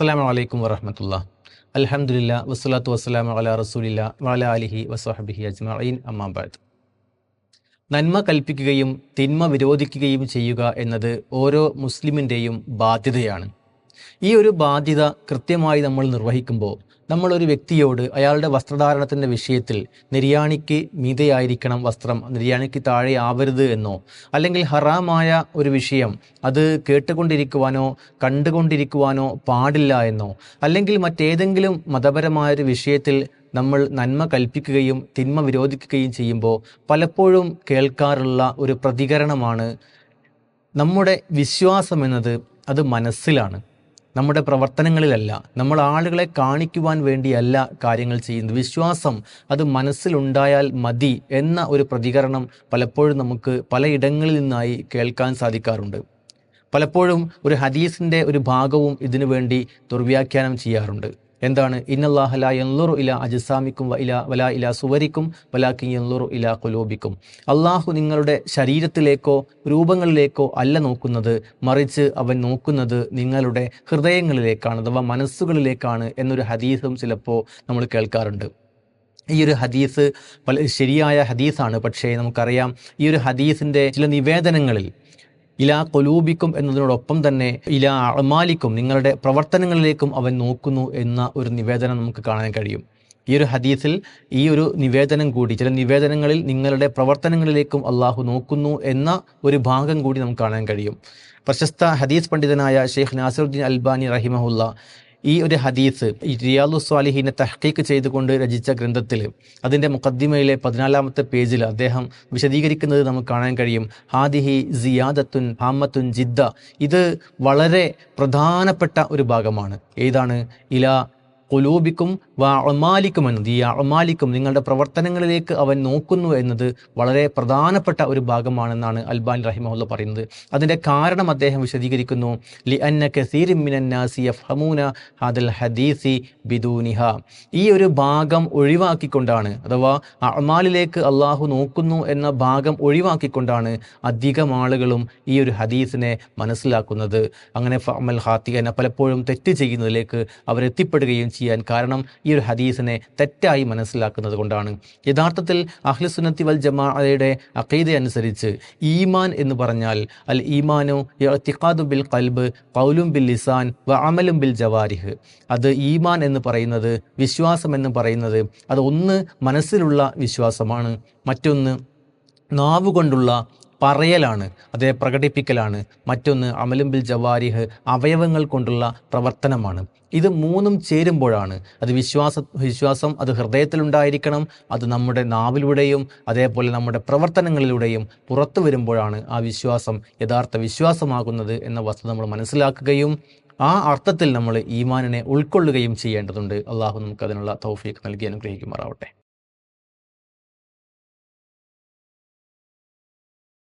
അസ്സാം വലൈക്കും വറഹമത്തുള്ള. അലഹമുല്ല വസ്സലാത്തു വസ്സലാം വല റസൂലില്ല വല അലിഹി വസ്വഹബിഹി അജ്മീൻ അമ്മാബാദ് നന്മ കൽപ്പിക്കുകയും തിന്മ വിരോധിക്കുകയും ചെയ്യുക എന്നത് ഓരോ മുസ്ലിമിന്റെയും ബാധ്യതയാണ്. ഈ ഒരു ബാധ്യത കൃത്യമായി നമ്മൾ നിർവഹിക്കുമ്പോൾ നമ്മൾ ഒരു വ്യക്തിയോട് അയാളുടെ വസ്ത്രധാരണത്തിന്റെ വിഷയത്തിൽ നിര്യാണിക്ക് മീതയായിരിക്കണം വസ്ത്രം നിര്യാണിക്ക് താഴെ ആവരുത് എന്നോ അല്ലെങ്കിൽ ഹറാമായ ഒരു വിഷയം അത് കേട്ടുകൊണ്ടിരിക്കുവാനോ കണ്ടുകൊണ്ടിരിക്കുവാനോ പാടില്ല എന്നോ അല്ലെങ്കിൽ മറ്റേതെങ്കിലും മതപരമായ ഒരു വിഷയത്തിൽ നമ്മൾ നന്മ കൽപ്പിക്കുകയും തിന്മ വിരോധിക്കുകയും ചെയ്യുമ്പോൾ പലപ്പോഴും കേൾക്കാറുള്ള ഒരു പ്രതികരണമാണ് നമ്മുടെ വിശ്വാസം എന്നത് അത് മനസ്സിലാണ്. നമ്മുടെ പ്രവർത്തനങ്ങളിലല്ല. നമ്മൾ ആളുകളെ കാണിക്കുവാൻ വേണ്ടിയല്ല കാര്യങ്ങൾ ചെയ്യുന്നത്. വിശ്വാസം അത് മനസ്സിലുണ്ടായാൽ മതി എന്ന ഒരു പ്രതികരണം പലപ്പോഴും നമുക്ക് പലയിടങ്ങളിൽ നിന്നായി കേൾക്കാൻ സാധിക്കാറുണ്ട്. പലപ്പോഴും ഒരു ഹദീസിന്റെ ഒരു ഭാഗവും ഇതിനു വേണ്ടി ദുർവ്യാഖ്യാനം ചെയ്യാറുണ്ട്. എന്താണ്? ഇന്നല്ലാഹല എൻലുറു ഇല അജസാമിക്കും ഇല വല ഇല സുവരിക്കും വലാക്കി എൻലുറു ഇല കുലോബിക്കും അള്ളാഹു നിങ്ങളുടെ ശരീരത്തിലേക്കോ രൂപങ്ങളിലേക്കോ അല്ല നോക്കുന്നത്. മറിച്ച് അവൻ നോക്കുന്നത് നിങ്ങളുടെ ഹൃദയങ്ങളിലേക്കാണ് അഥവാ മനസ്സുകളിലേക്കാണ് എന്നൊരു ഹദീസും ചിലപ്പോൾ നമ്മൾ കേൾക്കാറുണ്ട്. ഈ ഒരു ഹദീസ് ശരിയായ ഹദീസാണ്. പക്ഷേ നമുക്കറിയാം ഈ ഒരു ഹദീസിന്റെ ചില നിവേദനങ്ങളിൽ ഇലാ കൊലൂബിക്കും എന്നതിനോടൊപ്പം തന്നെ ഇലാ അമാലിക്കും നിങ്ങളുടെ പ്രവർത്തനങ്ങളിലേക്കും അവൻ നോക്കുന്നു എന്ന ഒരു നിവേദനം നമുക്ക് കാണാൻ കഴിയും. ഈ ഒരു ഹദീസിൽ ഈ ഒരു നിവേദനം കൂടി ചില നിവേദനങ്ങളിൽ നിങ്ങളുടെ പ്രവർത്തനങ്ങളിലേക്കും അള്ളാഹു നോക്കുന്നു എന്ന ഒരു ഭാഗം കൂടി നമുക്ക് കാണാൻ കഴിയും. പ്രശസ്ത ഹദീസ് പണ്ഡിതനായ ഷെയ്ഖ് നാസിറുദ്ദീൻ അൽബാനി റഹിമഹുല്ല ഈ ഒരു ഹദീസ് ഈ റിയാലു സ്വാലിഹീനെ തഹ്ക്കീക്ക് ചെയ്തുകൊണ്ട് രചിച്ച ഗ്രന്ഥത്തിൽ അതിന്റെ മുഖദ്ദിമയിലെ പതിനാലാമത്തെ പേജിൽ അദ്ദേഹം വിശദീകരിക്കുന്നത് നമുക്ക് കാണാൻ കഴിയും. ഹാദിഹി സിയാദത്തുൻ ഹാമത്തുൻ ജിദ്ദ. ഇത് വളരെ പ്രധാനപ്പെട്ട ഒരു ഭാഗമാണ്. ഏതാണ്? ഇല കൊലൂബിക്കും വാ അമാലിക്കും എന്നത് ഈ അമാലിക്കും നിങ്ങളുടെ പ്രവർത്തനങ്ങളിലേക്ക് അവൻ നോക്കുന്നു എന്നത് വളരെ പ്രധാനപ്പെട്ട ഒരു ഭാഗമാണെന്നാണ് അൽബാൻ റഹിമഹുല്ല പറയുന്നത്. അതിന്റെ കാരണം അദ്ദേഹം വിശദീകരിക്കുന്നു ലി അന്ന കസീറിമിനാസി ഹമൂന ഹാദൽ ഹദീസി ബിദൂനിഹ. ഈ ഒരു ഭാഗം ഒഴിവാക്കിക്കൊണ്ടാണ് അഥവാ അമാലിലേക്ക് അള്ളാഹു നോക്കുന്നു എന്ന ഭാഗം ഒഴിവാക്കിക്കൊണ്ടാണ് അധികം ആളുകളും ഈ ഒരു ഹദീസിനെ മനസ്സിലാക്കുന്നത്. അങ്ങനെ ഫമൽ ഹാത്തി എന്ന പലപ്പോഴും തെറ്റ് ചെയ്യുന്നതിലേക്ക് അവരെത്തിപ്പെടുകയും ചെയ്യാൻ കാരണം ഈ ഒരു ഹദീസിനെ തെറ്റായി മനസ്സിലാക്കുന്നത് കൊണ്ടാണ്. യഥാർത്ഥത്തിൽ അഹ്ലുസുന്നത്തി വൽ ജമാഅയുടെ അഖീദ അനുസരിച്ച് ഈമാൻ എന്ന് പറഞ്ഞാൽ അൽ ഈമാനു ഇഅ്തിഖാദു ബിൽ കൽബ് കൗലും ബിൽ ലിസാൻ വ അമലും ബിൽ ജവാരിഹ്. അത് ഈമാൻ എന്ന് പറയുന്നത് വിശ്വാസം എന്ന് പറയുന്നത് അത് ഒന്ന് മനസ്സിലുള്ള വിശ്വാസമാണ്. മറ്റൊന്ന് നാവുകൊണ്ടുള്ള പറയലാണ് അതേ പ്രകടിപ്പിക്കലാണ്. മറ്റൊന്ന് അമലുംബിൽ ജവാരിഹ് അവയവങ്ങൾ കൊണ്ടുള്ള പ്രവർത്തനമാണ്. ഇത് മൂന്നും ചേരുമ്പോഴാണ്. അത് വിശ്വാസ വിശ്വാസം അത് ഹൃദയത്തിലുണ്ടായിരിക്കണം അത് നമ്മുടെ നാവിലൂടെയും അതേപോലെ നമ്മുടെ പ്രവർത്തനങ്ങളിലൂടെയും പുറത്തു വരുമ്പോഴാണ് ആ വിശ്വാസം യഥാർത്ഥ വിശ്വാസമാകുന്നത് എന്ന വസ്തുത നമ്മൾ മനസ്സിലാക്കുകയും ആ അർത്ഥത്തിൽ നമ്മൾ ഈമാനിനെ ഉൾക്കൊള്ളുകയും ചെയ്യേണ്ടതുണ്ട്. അള്ളാഹു നമുക്ക് അതിനുള്ള തൗഫീഖ് നൽകി അനുഗ്രഹിക്കുമാറാവട്ടെ.